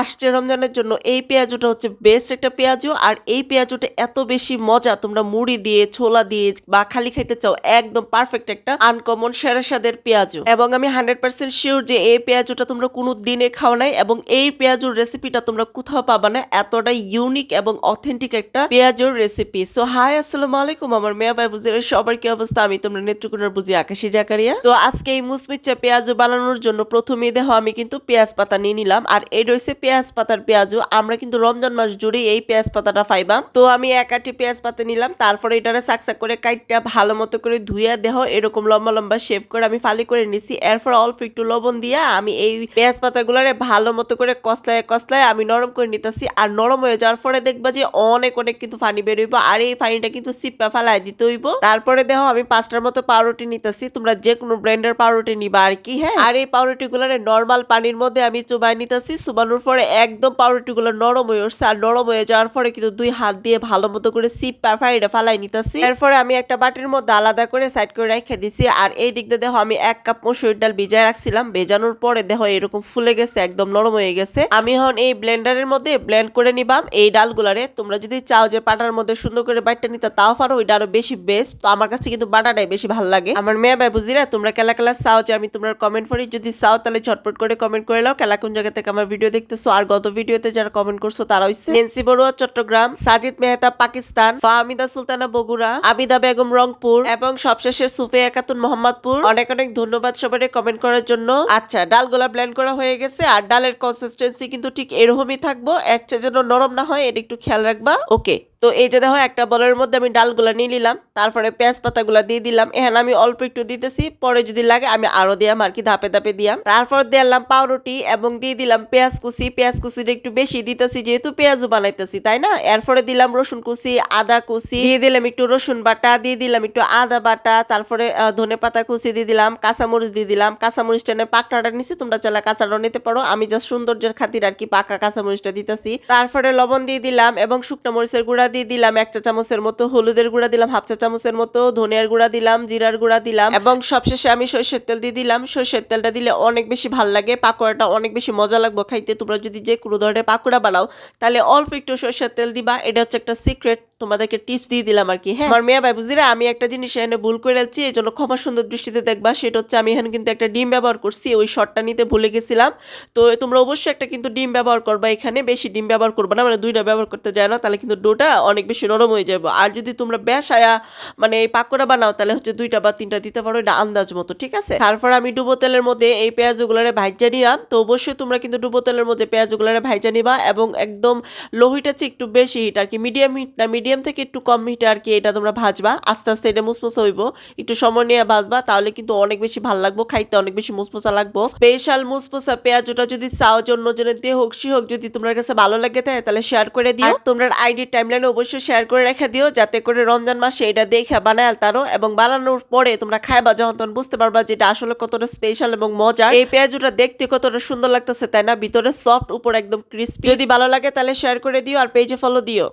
আসছে রমজানের জন্য। এই পেঁয়াজুটা হচ্ছে বেস্ট একটা পেঁয়াজু আর এই পেঁয়াজুটা এত বেশি মজা, তোমরা মুড়ি দিয়ে, ছোলা দিয়ে বা খালি খাইতে চাও, একদম পারফেক্ট একটা আনকমন সেরা স্বাদের পেঁয়াজু এবং আমি হান্ড্রেড পার্সেন্ট শিওর যে এই পেঁয়াজুটা তোমরা কোনো দিনে খাও নাই, এবং এই পেঁয়াজুর রেসিপিটা তোমরা কোথাও পাবা না, এতটা ইউনিক এবং অথেন্টিক একটা পেঁয়াজুর রেসিপি সো হাই আসসালামু আলাইকুম, আমার মেয়া ভাই বুঝির সবার কি অবস্থা? আমি তোমরা নেত্রকোনার বুঝি আকাশি জাকারিয়া। তো আজকে এই মুসমিচ্চা পেঁয়াজু বানানোর জন্য প্রথমেই দেখো, আমি কিন্তু পেঁয়াজ পাতা নিয়ে নিলাম, আর এই রয়েছে পেঁয়াজ পাতার পেঁয়াজু আমরা কিন্তু রমজান মাস জুড়ে এই পেঁয়াজ পাতাটা পাইবাম তো আমি এক আটি পেঁয়াজ পাতা নিলাম, তারপরে এটারে সাকসাক করে কাইটটা ভালো মতো করে ধুইয়া দেহ, এরকম লম্বা লম্বা শেভ করে আমি ফালি করে নিছি। এরপর অল্প একটু লবণ দিয়া আমি এই পেঁয়াজ পাতাগুলারে ভালো মতো করে কসলায় কসলায় আমি নরম করে নিতেছি। আর নরম হয়ে যাওয়ার পরে দেখবা যে অনেক অনেক কিন্তু পানি বেরোইব আর এই পানিটা কিন্তু সিপ্পা ফালাই দিতে হইব। তারপরে দেখো আমি পাঁচটার মতো পাউরুটি নিতেছি, তোমরা যে কোনো ব্র্যান্ডের পাউরুটি নিবা আর কি হ্যাঁ? আর এই পাউরুটি গুলারে নর্মাল পানির মধ্যে আমি চুবাই নিতেছি, চুবানোর পরে একদম পাউরুটি গুলো নরম হয়ে উঠছে, আর নরম হয়ে যাওয়ার পরে কিন্তু দুই হাত দিয়ে ভালো মতো করে সিপ্পা ফাইটা ফালাই নিতেছি। এরপরে আমি একটা বাটির মধ্যে আলাদা করে সাইড করে রেখে দিছি, আর এই দিক দিয়ে দেখো আমি এক কাপ মসুর ডাল ভিজায় রাখছিলাম, ভেজানোর পরে দেখো এরকম ফুলে গেছে, একদম নরম হয়ে গেছে। আমি এখন এই ব্লেন্ডারের মধ্যে ব্লেন্ড করে নিবাম, এই ডালগুলারে। তোমরা যদি চাও যে পাটার মধ্যে সুন্দর করে বাইটটা নিতে, তাও পারো, ওইটা আরও বেশি বেস্ট তো আমার কাছে কিন্তু বাটাটাই বেশি ভালো লাগে। আমার মেয়ে ভাই বুঝিরা, তোমরা কেলা কেলা চাও যে আমি তোমরা কমেন্ট করি যদি চাও তাহলে ঝটপট করে কমেন্ট করে নাও কেলা কোন জায়গা থেকে আমার ভিডিও দেখতেছো। আর গত ভিডিওতে যারা কমেন্ট করছ, তারা হচ্ছে নেন্সি বড়ুয়া, চট্টগ্রাম, সাজিদ মেহতা, পাকিস্তান, ফাহমিদা সুলতানা বগুড়া, আবিদা বেগম রংপুর এবং সবশেষে সুফিয়া একাতুন মোহাম্মদপুর। অনেক অনেক ধন্যবাদ সবাই কমেন্ট করার জন্য। আচ্ছা ডালগুলা ব্লেন্ড করা হয়ে গেছে। আর ডালের কনসিস্টেন্সি কিন্তু ঠিক এরকমই থাকব। একটা যেন নরম না হয়, এটা একটু খেয়াল রাখবা। ওকে তো এই যে দেখো, একটা বলের মধ্যে আমি ডালগুলা নিয়ে নিলাম, তারপরে পেঁয়াজ পাতাগুলা দিয়ে দিলাম। এখানে আমি অল্প একটু দিতেছি, পরে যদি লাগে আমি আরও দিয়াম আর কি, ধাপে ধাপে দিয়াম। তারপর দিলাম পাউরুটি এবং দিয়ে দিলাম পেঁয়াজ কুচি। পেঁয়াজ কুচিটা একটু বেশি দিতেছি, যেহেতু পেঁয়াজও বানাইতেছি, তাই না? এরপরে দিলাম রসুন কুচি, আদা কুচি, দিয়ে দিলাম একটু রসুন বাটা, দিয়ে দিলাম একটু আদা বাটা, তারপরে ধনে পাতা কুচি দিয়ে দিলাম, কাঁচামরিচ দিয়ে দিলাম। কাঁচামরিচ টেনে পাকড়াটা নিছি, তোমরা চাইলে কাঁচাটাও নিতে পারো। আমি জাস্ট সৌন্দর্যের খাতির আর কি পাকা কাঁচামরিচটা দিতেছি। তারপরে লবণ দিয়ে দিলাম এবং শুকনো মরিচের গুঁড়া দিয়ে দিলাম এক চা চামচের মতো, হলুদের গুঁড়া দিলাম, হাফ চা চামচের মতো, ধনিয়ার গুঁড়া দিলাম, জিরার গুঁড়া দিলাম এবং সবশেষে আমি সরষের তেল দিয়ে দিলাম। সরষের তেলটা দিলে অনেক বেশি ভালো লাগে, পাকোড়াটা অনেক বেশি মজা লাগবে খাইতে। তোমরা যদি যে কোনো ধরনের পাকোড়া বানাও, তাহলে অল্প একটু সরষের তেল দিবা। এটা হচ্ছে একটা সিক্রেট তোমাদেরকে টিপস দিয়ে দিলাম আর কি। হ্যাঁ? আমার মেয়ে ভাই বুঝিরা আমি একটা জিনিস এখানে ভুল করে যাচ্ছি এই জন্য ক্ষমা সুন্দর দৃষ্টিতে দেখবা। সেটা হচ্ছে আমি এখানে কিন্তু একটা ডিম ব্যবহার করছি, ওই শটটা নিতে ভুলে গেছিলাম। তো তোমরা অবশ্যই একটা কিন্তু ডিম ব্যবহার করবা এখানে, বেশি ডিম ব্যবহার করবা না মানে দুইটা ব্যবহার করতে যায় না, তাহলে কিন্তু ডোটা অনেক বেশি নরম হয়ে যাবে। আর যদি তোমরা বেশায়া মানে এই পাকোড়া বানাও, তাহলে হচ্ছে দুইটা বা তিনটা দিতে পারো, এটা আন্দাজ মতো, ঠিক আছে? তারপর আমি ডুবো তেলের মধ্যে এই পেঁয়াজগুলারে ভাইজা নিলাম। তো অবশ্যই তোমরা কিন্তু ডুবো তেলের মধ্যে পেঁয়াজগুলারে ভাইজা নিবা এবং একদম লো হিট আছে একটু বেশি হিট আর কি মিডিয়াম হিট না মিডিয়াম থেকে একটু কম হিটে আর কি এটা তোমরা ভাজবা। আস্তে আস্তে এটা মুসমুসা হইব। একটু সময় নিয়ে ভাজবা তাহলে কিন্তু অনেক বেশি ভালো লাগবো খাইতে অনেক বেশি মুসমুসা লাগবো। স্পেশাল মুসমুসা পেঁয়াজ ওটা যদি চাও যে অন্যজনের দিয়ে হোক সি হোক যদি তোমার কাছে ভালো লাগে থাকে তাহলে শেয়ার করে দিও। তোমরা আইডি টাইমলাইনে অবশ্যই শেয়ার করে রেখে দিও যাতে করে রমজান মাসে এটা দেখে বানায় তারও এবং বানানোর পরে তোমরা খাইবা যখন তখন বুঝতে পারবা যে এটা আসলে কতটা স্পেশাল এবং মজা এই পেঁয়াজটা দেখতে কতটা সুন্দর লাগতেছে তাই না? ভিতরে সফট উপর একদম ক্রিস্পি যদি ভালো লাগে তাহলে শেয়ার করে দিও আর পেজে ফলো দিও।